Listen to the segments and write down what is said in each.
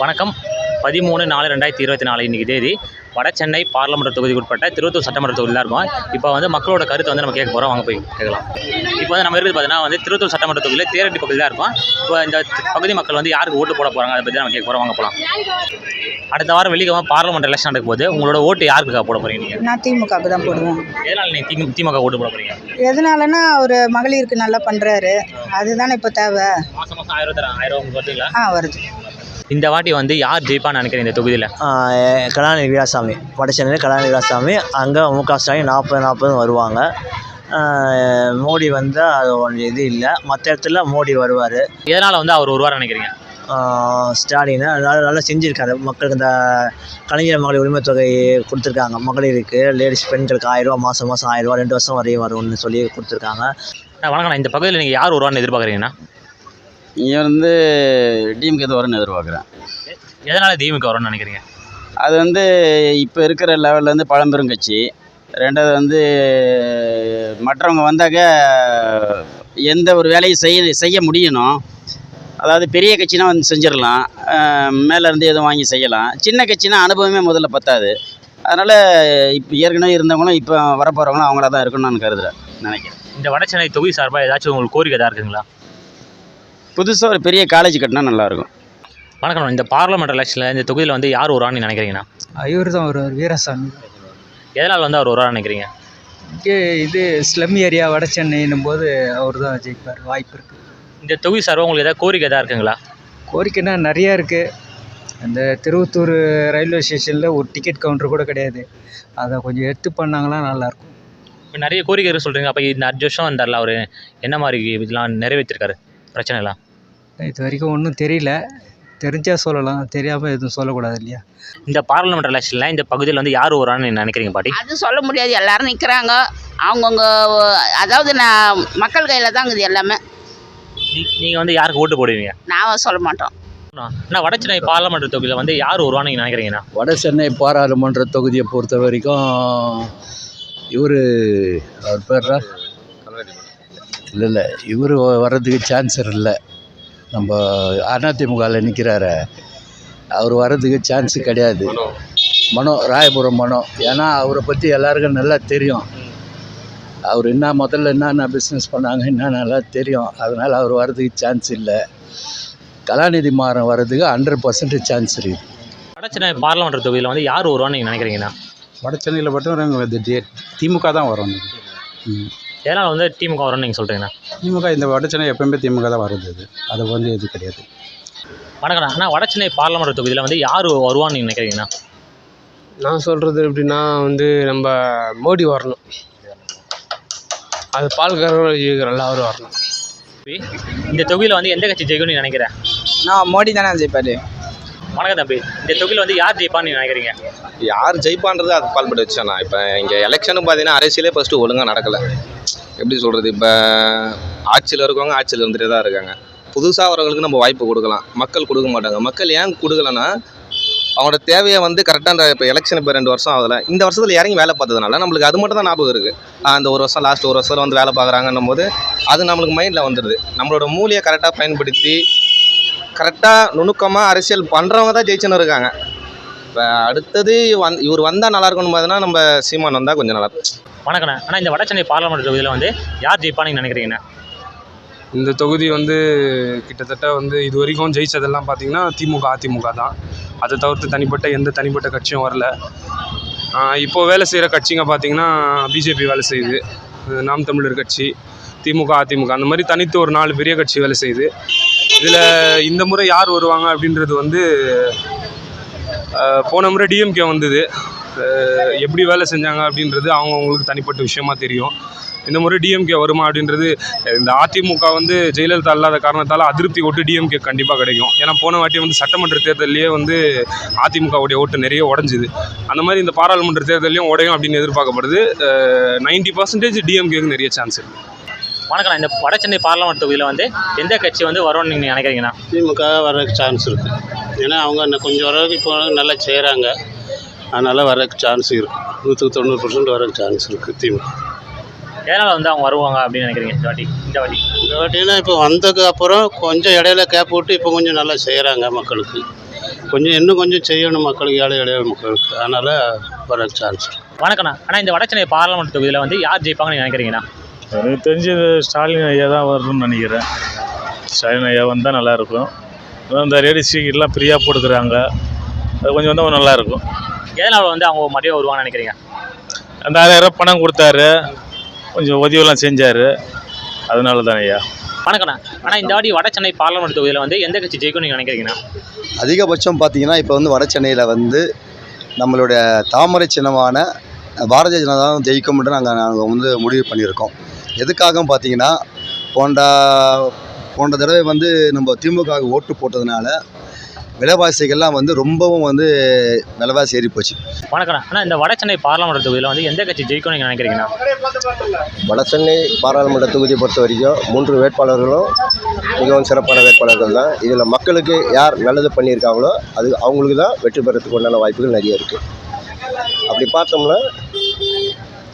வணக்கம். பதிமூணு நாலு ரெண்டாயிரத்தி இருபத்தி நாலு இன்றைக்கி தேதி வட சென்னை பார்லமெண்ட் தொகுதிக்கு உட்பட்ட திருவத்தூர் சட்டமன்ற தொகுதியில் இருக்கோம். இப்போ வந்து மக்களோட கருத்து வந்து நம்ம கேட்க போகிறோம் வாங்க போய் கேட்கலாம். இப்போ வந்து நம்ம இருக்குது பார்த்தீங்கன்னா வந்து திருவத்தூர் சட்டமன்ற தொகுதியில் தேரடி பகுதியில் தான் இருக்கும். இப்போ இந்த பகுதி மக்கள் வந்து யாருக்கு ஓட்டு போட போகிறாங்க அதை பற்றி நம்ம கேட்க போகிறோம் வாங்க போகலாம் அடுத்த வாரம் வெள்ளிக்கிழமை பார்லமெண்ட் எலெக்ஷன் நடக்கும் போது உங்களோட ஓட்டு யாருக்காக போட போகிறீங்க நீங்கள் நான் திமுகவுக்கு தான் போடுவேன் எதனால் நீங்கள் திமுக ஓட்டு போட போகிறீங்க எதனாலனா அவர் மகளிருக்கு நல்லா பண்ணுறாரு அதுதானே இப்போ தேவை. மாதம் மாதம் ஆயிரம் தரேன் ஆயிரம் உங்களுக்கு வருதுங்களா ஆ வருது. இந்த வாட்டி வந்து யார் ஜெயிப்பான்னு நினைக்கிறேன் இந்த தொகுதியில்? கலாநிதி வீராசாமி. வடசென்னையில் கலாநிதி வீராசாமி அங்கே மு க ஸ்டாலின் நாற்பது நாற்பது வருவாங்க. மோடி வந்தால் அது ஒன்று இது இல்லை. மற்ற இடத்துல மோடி வருவார். எதனால் வந்து அவர் வருவார் நினைக்கிறீங்க? ஸ்டாலின் அதனால் நல்லா செஞ்சுருக்காரு. மக்களுக்கு இந்த கலைஞர் மகளிர் உரிமை தொகை கொடுத்துருக்காங்க. மகளிருக்கு லேடிஸ் பெண்களுக்கு ஆயிரரூவா மாதம் மாதம் ஆயிரரூவா ரெண்டு வருஷம் வரையும் வரும்னு சொல்லி கொடுத்துருக்காங்க. வணக்கண்ணா இந்த பகுதியில் நீங்கள் யார் வருவான்னு எதிர்பார்க்குறீங்கன்னா இங்கே வந்து டிஎம்கே தான் வரும்னு எதிர்பார்க்குறேன். எதனால் திமுக வரும்னு நினைக்கிறீங்க? அது வந்து இப்போ இருக்கிற லெவலில் வந்து பழம்பெரும் கட்சி. ரெண்டாவது வந்து மற்றவங்க வந்தாக்க எந்த ஒரு வேலையும் செய்ய செய்ய முடியணும். அதாவது பெரிய கட்சினா வந்து செஞ்சிடலாம். மேலே இருந்து எதுவும் வாங்கி செய்யலாம். சின்ன கட்சினா அனுபவமே முதல்ல பத்தாது. அதனால் இப்போ ஏற்கனவே இருந்தவங்களும் இப்போ வரப்போகிறவங்களும் அவங்களா தான் இருக்குன்னு நான் கருதுகிறேன் நினைக்கிறேன். இந்த வட சென்னை தொகுதி சார்பாக ஏதாச்சும் உங்களுக்கு கோரிக்கை ஏதாவது இருக்குங்களா? புதுசாக ஒரு பெரிய காலேஜ் கட்டினா நல்லாயிருக்கும். வணக்கம். இந்த பார்லமெண்ட் எலெக்ஷனில் இந்த தொகுதியில் வந்து யார் வருவான்னு நினைக்கிறீங்கண்ணா? இவர் தான் வருவார் வீரசாமி. எதனால் வந்து அவர் வருவார்னு நினைக்கிறீங்க? இங்கே இது ஸ்லம் ஏரியா வட சென்னைன்னும் போது அவர் தான் ஜெயிப்பார். வாய்ப்பு இருக்குது இந்த தொகுதி சார்பாக உங்களுக்கு ஏதாவது கோரிக்கை ஏதாவது இருக்குங்களா? கோரிக்கைனா நிறையா இருக்குது அந்த திருவத்தூர் ரயில்வே ஸ்டேஷனில் ஒரு டிக்கெட் கவுண்டர் கூட கிடையாது. அதை கொஞ்சம் எடுத்து பண்ணாங்கன்னா நல்லாயிருக்கும். இப்போ நிறைய கோரிக்கை சொல்கிறீங்க அப்போ இந்த அஞ்சு வருஷம் வந்தார்ல அவர். என்ன மாதிரி இதெல்லாம் நிறைவேற்றிருக்காரு? பிரச்சனைலாம் இது வரைக்கும் ஒன்றும் தெரியல. தெரிஞ்சால் சொல்லலாம் தெரியாமல் எதுவும் சொல்லக்கூடாது இல்லையா? இந்த பார்லமெண்ட் எலெக்ஷனில் இந்த பகுதியில் வந்து யார் வருவான்னு நினைக்கிறீங்க பாட்டி? அது சொல்ல முடியாது எல்லாரும் நிற்கிறாங்க அவங்கவுங்க அதாவது நான் மக்கள் கையில் தான் இருக்குது எல்லாமே. நீங்கள் வந்து யாருக்கு ஓட்டு போடுவீங்க? நான் சொல்ல மாட்டோம். அண்ணா வட சென்னை பார்லமெண்ட் தொகுதியில் வந்து யார் வருவான்னு நீங்கள் நினைக்கிறீங்கண்ணா வட சென்னை பாராளுமன்ற தொகுதியை பொறுத்த வரைக்கும் இவர் அவர் பேர் இல்லை இல்லை இவர் வர்றதுக்கு சான்ஸ் இல்லை. நம்ம அதிமுகவில் நிற்கிறாரு அவர் வர்றதுக்கு சான்ஸ் கிடையாது. மனோ. ராயபுரம் மனோ. ஏன்னா அவரை பற்றி எல்லாருக்கும் நல்லா தெரியும். அவர் என்ன முதல்ல என்னென்ன பிஸ்னஸ் பண்ணாங்க என்னென்னலாம் தெரியும். அதனால் அவர் வர்றதுக்கு சான்ஸ் இல்லை. கலாநிதி மாறன் வர்றதுக்கு ஹண்ட்ரட் பர்சன்ட் சான்ஸ் இருக்குது. வட சென்னை பார்லமெண்ட் தொகுதியில் வந்து யார் வருவான்னு நீங்கள் நினைக்கிறீங்கண்ணா? வட சென்னையில் மட்டும் திமுக தான் வரும் ம். எதனால் வந்து திமுக வரும்னு நீங்கள் சொல்கிறீங்கண்ணா திமுக இந்த வட சென்னை எப்பயுமே திமுக தான் வருது அது அது வந்து இது கிடையாது. வணக்கண்ணா அண்ணா வட சென்னை பார்லமெண்ட் தொகுதியில் வந்து யார் வருவான்னு நீங்கள் நினைக்கிறீங்கண்ணா? நான் சொல்கிறது எப்படின்னா வந்து நம்ம மோடி வரணும். அது பால்காரர்கள் இருக்கிறல்ல அவர் வரணும். இந்த தொகுதியில் வந்து எந்த கட்சி ஜெயிக்கும்னு நீ நினைக்கிறேன் நான் மோடி தானே ஜெயிப்பார். வணக்கம் தம்பி. இந்த தொகுதியில் வந்து யார் ஜெயிப்பான்னு நினைக்கிறீங்க? யார் ஜெயிப்பான்றது அது பால்பட்டு வச்சேண்ணா இப்போ இங்கே எலெக்ஷனு பார்த்தீங்கன்னா அரசியலே ஃபஸ்ட்டு ஒழுங்காக நடக்கலை. எப்படி சொல்கிறது இப்போ ஆட்சியில் இருக்கவங்க ஆட்சியில் இருந்துகிட்டே தான் இருக்காங்க. புதுசாக வரவங்களுக்கு நம்ம வாய்ப்பு கொடுக்கலாம். மக்கள் கொடுக்க மாட்டாங்க. மக்கள் ஏன் கொடுக்கலன்னா அவங்களோட தேவையை வந்து கரெக்டாக அந்த இப்போ எலெக்ஷன் இப்போ ரெண்டு வருஷம் ஆகலை. இந்த வருஷத்தில் இறங்கி வேலை பார்த்ததுனால நம்மளுக்கு அது மட்டும் தான் ஞாபகம் இருக்குது அந்த ஒரு வருஷம் லாஸ்ட் ஒரு வருஷத்தில் வந்து வேலை பார்க்குறாங்கன்னும் போது அது நம்மளுக்கு மைண்டில் வந்துடுது. நம்மளோட மூலியை கரெக்டாக பயன்படுத்தி கரெக்டாக நுணுக்கமாக அரசியல் பண்ணுறவங்க தான் ஜெயிச்சுன்னு இருக்காங்க. இப்போ அடுத்தது வந் இவர் வந்தால் நல்லா இருக்கணும் பார்த்தீங்கன்னா நம்ம சீமான் வந்தால் கொஞ்சம் நல்லா இருக்கும். வணக்கண்ணே. ஆனால் இந்த வட சென்னை பாராளுமன்ற தொகுதியில் வந்து யார் ஜெயிப்பான்னு நினைக்கிறீங்க? இந்த தொகுதி வந்து கிட்டத்தட்ட வந்து இது வரைக்கும் ஜெயிச்சதெல்லாம் பார்த்தீங்கன்னா திமுக அதிமுக தான். அதை தவிர்த்து தனிப்பட்ட எந்த தனிப்பட்ட கட்சியும் வரல. இப்போ வேலை செய்கிற கட்சிங்க பார்த்தீங்கன்னா பிஜேபி வேலை செய்யுது. நாம் தமிழர் கட்சி திமுக அதிமுக. அந்த மாதிரி தனித்து ஒரு நாலு பெரிய கட்சி வேலை செய்யுது. இதில் இந்த முறை யார் வருவாங்க அப்படின்றது வந்து போன முறை டிஎம்கே வந்தது. எப்படி வேலை செஞ்சாங்க அப்படின்றது அவங்கவுங்களுக்கு தனிப்பட்ட விஷயமா தெரியும். இந்த முறை டிஎம்கே வருமா அப்படின்றது இந்த அதிமுக வந்து ஜெயலலிதா இல்லாத காரணத்தால் அதிருப்தி ஓட்டு டிஎம்கே கண்டிப்பாக கிடைக்கும். ஏன்னா போன வாட்டி வந்து சட்டமன்ற தேர்தல்லையே வந்து அதிமுகவுடைய ஓட்டு நிறைய உடஞ்சிது. அந்த மாதிரி இந்த பாராளுமன்ற தேர்தலையும் உடையும் அப்படின்னு எதிர்பார்க்கப்படுது. நைன்டி பர்சன்டேஜ் டிஎம்கேக்கு நிறைய சான்ஸ் இருக்குது வணக்கண்ணா இந்த வட சென்னை பார்லமெண்ட் தொகுதியில் வந்து எந்த கட்சி வந்து வரும்னு நீங்கள் நினைக்கிறீங்கண்ணா திமுக வர்றதுக்கு சான்ஸ் இருக்குது ஏன்னா அவங்க இன்னும் கொஞ்சம் வர்றதுக்கு இப்போ நல்லா செய்கிறாங்க அதனால் வர்றதுக்கு சான்ஸ் இருக்குது நூற்றுக்கு தொண்ணூறு பர்சன்ட் வர்றதுக்கு சான்ஸ் இருக்குது திமுக எதனால் வந்து அவங்க வருவாங்க அப்படின்னு நினைக்கிறீங்க இந்த வாட்டி? இந்த வாட்டி. இந்த வாட்டினா இப்போ வந்ததுக்கு அப்புறம் கொஞ்சம் இடையில கேப் விட்டு இப்போ கொஞ்சம் நல்லா செய்கிறாங்க மக்களுக்கு. கொஞ்சம் இன்னும் கொஞ்சம் செய்யணும் மக்களுக்கு ஏழை எளிய மக்களுக்கு. அதனால் வர சான்ஸ் வணக்கண்ணா ஆனால் இந்த வடசென்னை பாராளுமன்ற தொகுதியில் வந்து யார் ஜெயிப்பாங்கன்னு நினைக்கிறீங்கண்ணா எனக்கு தெரிஞ்சு ஸ்டாலின் ஐயா தான் வரணும்னு நினைக்கிறேன். ஸ்டாலின் ஐயா வந்தால் நல்லாயிருக்கும் இந்த லேடிஸ் சீக்கிரம்லாம் ஃப்ரீயாக போட்டுக்கிறாங்க. அது கொஞ்சம் வந்தால் நல்லாயிருக்கும் எதனால் வந்து அவங்க மதியம் வருவாங்கன்னு நினைக்கிறீங்க? அந்த ஆறாயிரம் பணம் கொடுத்தாரு. கொஞ்சம் உதவியெல்லாம் செஞ்சார். அதனால தான் ஐயா. வணக்கண்ணா ஆனால் இந்த வாட்டி வடசென்னை பாராளுமன்ற தொகுதியில் வந்து எந்த கட்சி ஜெயிக்கும்னு நீங்கள் நினைக்கிறீங்கண்ணா? அதிகபட்சம் பார்த்தீங்கன்னா இப்போ வந்து வட சென்னையில் வந்து நம்மளுடைய தாமரை சின்னமான பாரதிய ஜனதா தான் ஜெயிக்கும்னு நாங்கள் நாங்கள் வந்து முடிவு பண்ணியிருக்கோம். எதுக்காகவும் பார்த்தீங்கன்னா போன்ற போன்ற தடவை வந்து நம்ம திமுக ஓட்டு போட்டதுனால விலைவாசிகள்லாம் வந்து ரொம்பவும் வந்து விலைவாசி ஏறி போச்சு. வணக்கண்ணா ஆனால் இந்த வடசென்னை பாராளுமன்ற தொகுதியில் வந்து எந்த கட்சி ஜெயிக்கும்னு நீங்கள் நினைக்கிறீங்கண்ணா? வடசென்னை பாராளுமன்ற தொகுதியை பொறுத்த வரைக்கும் மூன்று வேட்பாளர்களும் மிகவும் சிறப்பான வேட்பாளர்கள் தான். இதில் மக்களுக்கு யார் நல்லது பண்ணியிருக்காங்களோ அது அவங்களுக்கு தான் வெற்றி பெறத்துக்கு உண்டான வாய்ப்புகள் நிறைய இருக்குது அப்படி பார்த்தோம்னா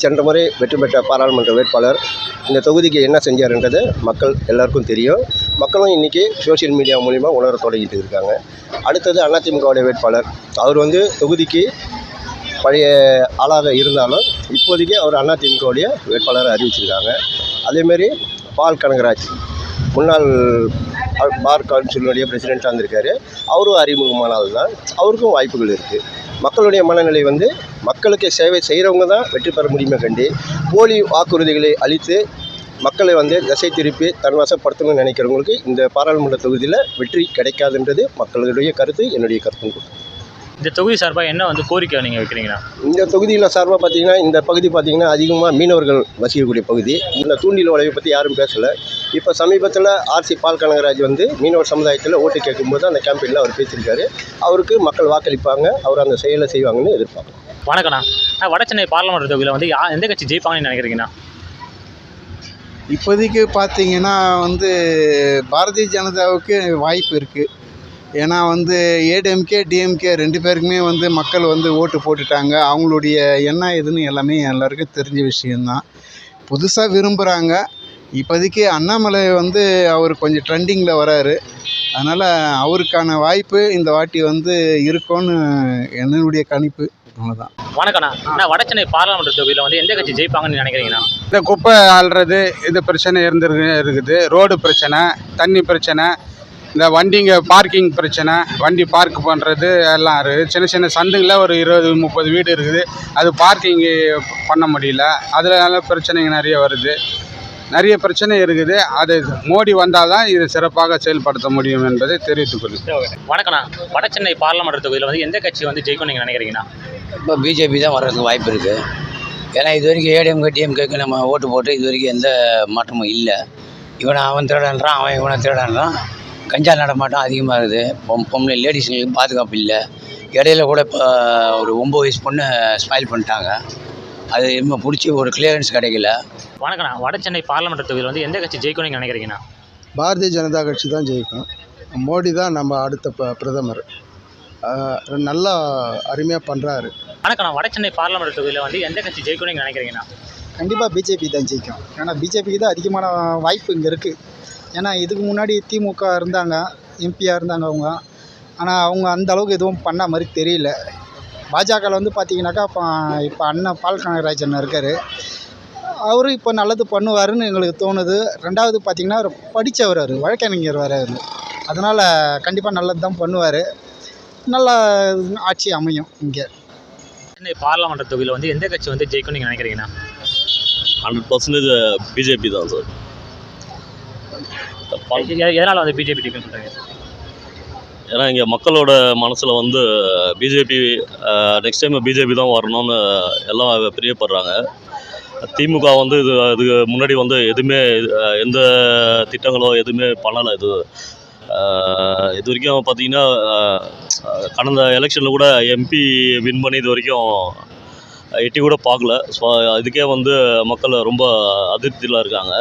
சென்ற முறை வெற்றி பெற்ற பாராளுமன்ற வேட்பாளர் இந்த தொகுதிக்கு என்ன செஞ்சாருன்றது மக்கள் எல்லாருக்கும் தெரியும். மக்களும் இன்றைக்கி சோஷியல் மீடியா மூலிமா உணர தொடங்கிட்டு இருக்காங்க. அடுத்தது அதிமுகவுடைய வேட்பாளர். அவர் வந்து தொகுதிக்கு பழைய ஆளாக இருந்தாலும் இப்போதைக்கு அவர் அதிமுகவுடைய வேட்பாளரை அறிவிச்சிருக்காங்க. அதேமாரி பால் கனகராஜ் முன்னாள் பார் கவுன்சிலுடைய பிரசிடெண்ட்டாக இருந்திருக்காரு. அவரும் அறிமுகமான ஆள் தான் அவருக்கும் வாய்ப்புகள் இருக்குது மக்களுடைய மனநிலை வந்து மக்களுக்கு சேவை செய்கிறவங்க தான் வெற்றி பெற முடியுமே கண்டு போலி வாக்குறுதிகளை அளித்து மக்களை வந்து திசை திருப்பி தன் வசப்படுத்தணும்னு நினைக்கிறவங்களுக்கு இந்த பாராளுமன்ற தொகுதியில் வெற்றி கிடைக்காதுன்றது மக்களுடைய கருத்து என்னுடைய கருத்தும் இந்த தொகுதி சார்பாக என்ன வந்து கோரிக்கை நீங்கள் வைக்கிறீங்கண்ணா இந்த தொகுதியில் சார்பாக பார்த்தீங்கன்னா இந்த பகுதி பார்த்தீங்கன்னா அதிகமாக மீனவர்கள் வசிக்கக்கூடிய பகுதி. இந்த தூண்டில் உழவை பற்றி யாரும் பேசலை. இப்போ சமீபத்தில் ஆர்சி பால் கனகராஜ் வந்து மீனவர் சமுதாயத்தில் ஓட்டு கேட்கும்போது அந்த கேம்பெயினில் அவர் பேசியிருக்காரு. அவருக்கு மக்கள் வாக்களிப்பாங்க. அவர் அந்த செயலை செய்வாங்கன்னு எதிர்பார்க்கலாம் வணக்கண்ணா வடசென்னை பாராளுமன்ற தொகுதியில் வந்து யா எந்த கட்சி ஜெயிப்பாங்கன்னு நினைக்கிறீங்கண்ணா? இப்போதைக்கு பார்த்தீங்கன்னா வந்து பாரதிய ஜனதாவுக்கு வாய்ப்பு இருக்குது ஏன்னா வந்து ஏடிஎம்கே டிஎம்கே ரெண்டு பேருக்குமே வந்து மக்கள் வந்து ஓட்டு போட்டுட்டாங்க. அவங்களுடைய என்ன ஏதுன்னு எல்லாமே எல்லாருக்கும் தெரிஞ்ச விஷயந்தான் புதுசாக விரும்புகிறாங்க இப்போதைக்கு அண்ணாமலை வந்து அவர் கொஞ்சம் ட்ரெண்டிங்கில் வராரு. அதனால் அவருக்கான வாய்ப்பு இந்த வாட்டி வந்து இருக்கும்னு என்னுடைய கணிப்பு. அவ்வளோதான் வணக்கண்ணா ஆனால் வடசென்னை பாராளுமன்ற தொகுதியில் வந்து எந்த கட்சி ஜெயிப்பாங்கன்னு நினைக்கிறீங்கண்ணா? இந்த குப்பை அள்ளுறது இது பிரச்சனை இருந்திருக்கு இருக்குது ரோடு பிரச்சனை தண்ணி பிரச்சனை இந்த வண்டிங்க பார்க்கிங் பிரச்சனை. வண்டி பார்க் பண்ணுறது எல்லாம் இருக்குது சின்ன சின்ன சந்துங்களில் ஒரு இருபது முப்பது வீடு இருக்குது. அது பார்க்கிங்கு பண்ண முடியல. அதனால பிரச்சனைங்க நிறைய வருது. நிறைய பிரச்சனை இருக்குது. அது மோடி வந்தால் தான் இது சிறப்பாக செயல்படுத்த முடியும் என்பதை தெரிவித்துக் கொள்கிறேன். வணக்கண்ணா வடசென்னை பாராளுமன்ற தொகுதியில் வந்து எந்த கட்சி வந்து ஜெயிக்கும்னு நீங்கள் நினைக்கிறீங்கண்ணா? இப்போ பிஜேபி தான் வர்றதுக்கு வாய்ப்பு இருக்குது ஏன்னா இது வரைக்கும் ஏடிஎம்கே டிஎம்கேக்கு நம்ம ஓட்டு போட்டு இது வரைக்கும் எந்த மாற்றமும் இல்லை. இவனை அவன் திருடன்றான் அவன் இவனை திருடன்றான். கஞ்சா நடமாட்டம் அதிகமாக இருக்குது. பொம் பொம்பளை லேடிஸுங்களுக்கு பாதுகாப்பு இல்லை. இடையில கூட இப்போ ஒரு ஒம்பது வயசு பொண்ணு ஸ்மைல் பண்ணிட்டாங்க. அது இன்னும் பிடிச்சி ஒரு கிளியரன்ஸ் கிடைக்கல. வணக்கண்ணா வடசென்னை பாராளுமன்ற தொகுதியில் வந்து எந்த கட்சி ஜெயிக்கும்னு நீங்கள் நினைக்கிறீங்கண்ணா? பாரதிய ஜனதா கட்சி தான் ஜெயிக்கும். மோடி தான் நம்ம அடுத்த ப பிரதமர். நல்லா அருமையாக பண்ணுறாரு வணக்கண்ணா வடசென்னை பாராளுமன்ற தொகுதியில் வந்து எந்த கட்சி ஜெயிக்கும்னு நீங்கள் நினைக்கிறீங்கண்ணா? கண்டிப்பாக பிஜேபி தான் ஜெயிக்கும். ஏன்னா பிஜேபிக்கு தான் அதிகமான வாய்ப்பு இங்கே இருக்குது ஏன்னா இதுக்கு முன்னாடி திமுக இருந்தாங்க எம்பியாக இருந்தாங்க அவங்க. ஆனால் அவங்க அந்த அளவுக்கு எதுவும் பண்ண மாதிரி தெரியல. பாஜகவில் வந்து பார்த்தீங்கன்னாக்கா இப்போ இப்போ அண்ணன் பால் கனகராஜன் இருக்கார். அவரும் இப்போ நல்லது பண்ணுவாருன்னு எங்களுக்கு தோணுது. ரெண்டாவது பார்த்தீங்கன்னா அவர் படித்தவர் அவர் வழக்கறிஞர் அவர். அதனால் கண்டிப்பாக நல்லது தான் பண்ணுவார். நல்ல ஆட்சி அமையும் இங்கே. சென்னை பாராளுமன்ற தொகுதியில் வந்து எந்த கட்சி வந்து ஜெயிக்கும்னு நீங்கள் நினைக்கிறீங்கண்ணா? ஹண்ட்ரட் பர்சன்டேஜ் பிஜேபி தான் சார். எதனால் வந்து பிஜேபி ஜெயிக்கும்னு சொல்கிறீங்க ஏன்னா இங்கே மக்களோட மனசில் வந்து பிஜேபி நெக்ஸ்ட் டைம் பிஜேபி தான் வரணும்னு எல்லாம் பிரியப்படுறாங்க. திமுக வந்து இது இதுக்கு முன்னாடி வந்து எதுவுமே எந்த திட்டங்களோ எதுவுமே பண்ணலை. இது இது வரைக்கும் பார்த்தீங்கன்னா கடந்த எலெக்ஷனில் கூட எம்பி வின் பண்ணி இது வரைக்கும் எட்டி கூட பார்க்கல. ஸோ இதுக்கே வந்து மக்கள் ரொம்ப அதிருப்தியில் இருக்காங்க.